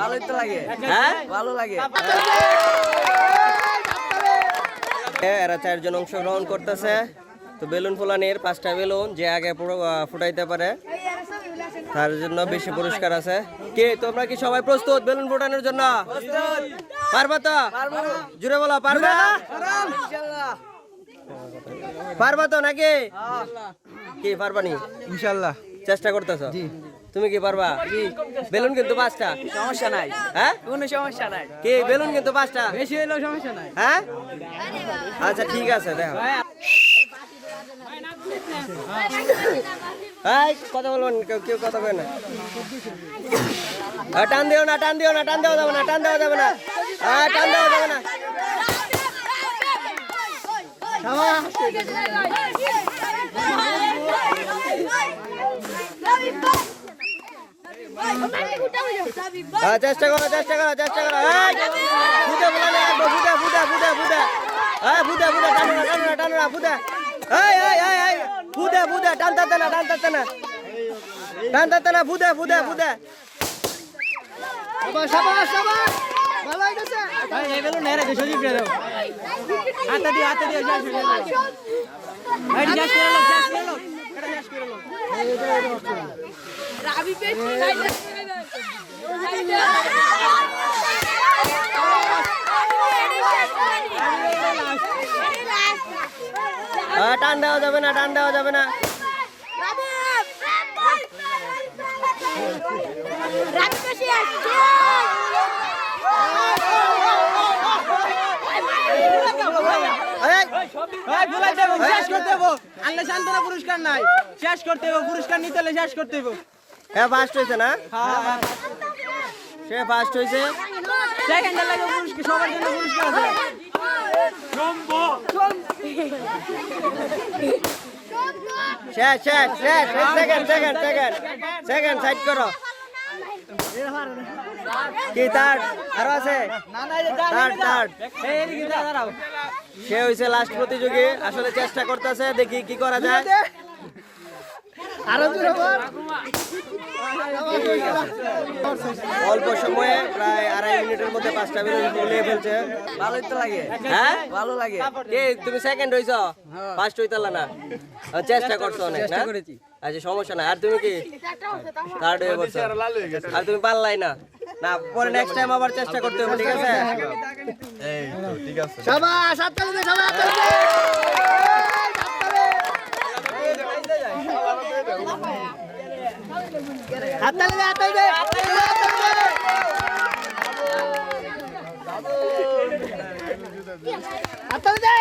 ভালোই তো লাগে। হ্যাঁ? ভালো লাগে। এরা চারজন অংশগ্রহণ করতেছে। তো বেলুন ফুলানির পাঁচটা বেলুন যে আগে ফুটাইতে পারে তার জন্য বেশি পুরস্কার আছে। কে তোমরা কি সবাই প্রস্তুত বেলুন ফুটানোর জন্য? পারবা তো? জুড়ে বলো পারবা? পারবা তো নাকি? কি পারবা নি? ইনশাল্লাহ। চেষ্টা করতেছ? তুমি কি পারবা? বেলুন কিন্তু পাঁচটা। সমস্যা নাই। হ্যাঁ? কোনো সমস্যা নাই। কি বেলুন কিন্তু পাঁচটা? বেশি হলেও সমস্যা নাই। হ্যাঁ? আচ্ছা ঠিক আছে দেখো। এই কথা বলবেন কেউ কেউ কথা বলে না। টান দিও না টান দিও না টান দেওয়া যাবে না টান দেওয়া যাবে না। টান দেওয়া যাবে না। আহ, চেষ্টা করো চেষ্টা করো চেষ্টা করো। এই, ফুটে একবার ফুটে ফুটে ফুটে ফুটে হ্যাঁ ফুটে ফুটে টানো না টানো না টানো না ফুটে। এই এই এই এই ফুটে ফুটে টান টানতে না টান টানতে না। টান টানতে না ফুটে ফুটে ফুটে। সাবাস সাবাস ভালো হইছে এই বেলুন নেরে কে সজীব দাও হাতে দিও হাতে দিও শেষ হয়ে গেল এই শেষ করে লো শেষ করে লো এটা শেষ করে লো রাবি পেট খাইতে আহ, টান দেওয়া যাবে না টান দেওয়া যাবে না। শেষ করতে আনলে পুরস্কার নাই। শেষ করতে দেবো পুরস্কার নিতে হলে শেষ করতে দেবো হ্যাঁ ফার্স্ট হয়েছে না? হ্যাঁ। সে ফার্স্ট হয়েছে সেকেন্ডে লাগে পুরস্কার, সবার জন্য পুরস্কার আছে। শেষ শেষ শেষ second second second second side করো। কি থার্ড আরও আছে? সে হয়েছে লাস্ট প্রতিযোগী, আসলে চেষ্টা করতেছে, দেখি কি করা যায়। আরও অল্প সময়ে প্রায় আড়াই মিনিটের মধ্যে পাঁচটা বেলুন ফুলিয়ে ফেলছে। ভালোই তো লাগে। হ্যাঁ? ভালো লাগে। কে তুমি সেকেন্ড হইছ? ফার্স্ট হইতালা না? চেষ্টা করছ অনেক না? আচ্ছা সমস্যা না আর তুমি কি? থার্ড হয়ে বলছো আর তুমি পারলাই না? না পরে নেক্সট টাইম আবার চেষ্টা করতে হবে ঠিক আছে? সবাই అత్తలేదే అత్తలేదే అత్తలేదే